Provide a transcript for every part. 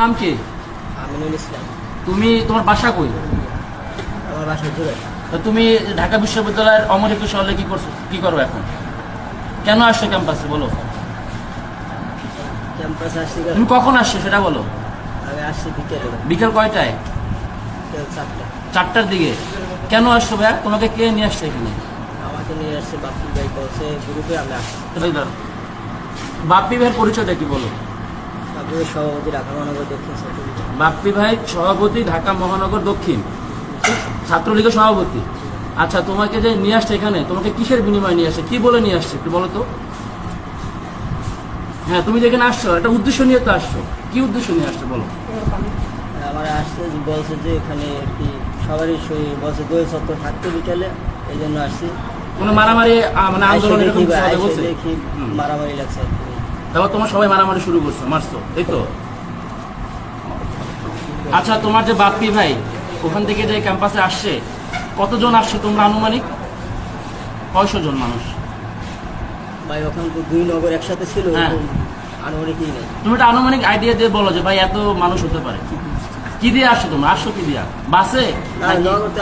নাম কি? আমিনুল ইসলাম। তুমি তোমার বাসা কই? আমার বাসা দূরে তুমি ঢাকা বিশ্ববিদ্যালয়ের অমর একুশ হলে কি করছ? কি করো এখন? কেন আসছো ক্যাম্পাসে বলো? ক্যাম্পাসে আসছি তুমি কখন আসছো সেটা বলো। আমি আসছি বিকেলে। বিকেল কয়টায়? চারটার দিকে। কেন আসছো ভাইয়া? তোমাকে কে নিয়ে আসছে এখানে? আমাকে নিয়ে আসছে বাপ্পি ভাই গ্রুপে আমি আসছি। বাপ্পি ভাইয়ের পরিচয়টা কি বলো। বাপ্পি ভাই সভাপতি ঢাকা মহানগর দক্ষিণ বাপ্পি ভাই সভাপতি ঢাকা মহানগর দক্ষিণ। ছাত্রলীগের সভাপতি। আচ্ছা তোমাকে যে নিয়ে আসছে এখানে তোমাকে কিসের বিনিময়ে নিয়ে আসছে? কি বলে নিয়ে আসছে একটু বলো তো? হ্যাঁ তুমি যেখানে আসছো একটা উদ্দেশ্য নিয়ে তো আসছো। কি উদ্দেশ্য নিয়ে আসছো বলো? আমার আসছে বলছে যে এখানে কি সবারই সই বলছে দই সত্য থাকতে বিকেলে এই জন্য আসছি। কোনো মারামারি মানে আন্দোলন এরকম দেখি মারামারি লাগছে। তারপর তোমার সবাই মারামারি শুরু করছ মারছো এই তো? আচ্ছা তোমার যে বাপ্পি ভাই ওখান থেকে যে ক্যাম্পাসে আসছে কতজন আসছে তোমরা আনুমানিক? কয়শো জন মানুষ? ভাই ওখানে দুই নগর একসাথে ছিল হ্যাঁ। ওরকম আনুমানিকই নেই। তুমি একটা আনুমানিক আইডিয়া দিয়ে বলো যে ভাই এত মানুষ হতে পারে। কি দিয়ে আসছো তোমরা? আসছো কি দিয়া? বাসে?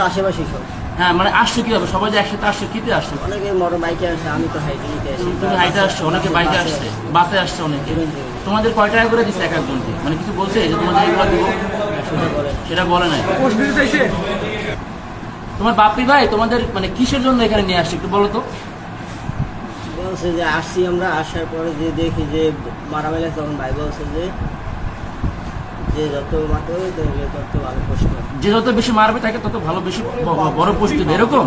আশেপাশেই সব। হ্যাঁ মানে আসছো কি হবে সবাই যে একসাথে আসছো কিতে আসছো? অনেকে মোটর বাইকে আসে আমি তো হাইটে নিতে তুমি- তুমি হাইটে আসছো অনেকে বাইকে আসছে বাসে আসছে অনেকে। তোমাদের কয় টাকা করে দিচ্ছে এক একজনকে মানে কিছু বলছে যে তোমাদের এগুলো দিব? সেটা বলে সেটা নাই। তোমার বাপ্পি ভাই তোমাদের মানে কিসের জন্য এখানে নিয়ে আসছে একটু বলো তো। বলছে যে আসছি আমরা আসার পরে যে দেখি যে লাগছে তখন ভাই বলছে যে যে যত মারবে তত ভালো যে যত বেশি মারবে, তাকে তত ভালো বেশি বড় দিবে এরকম?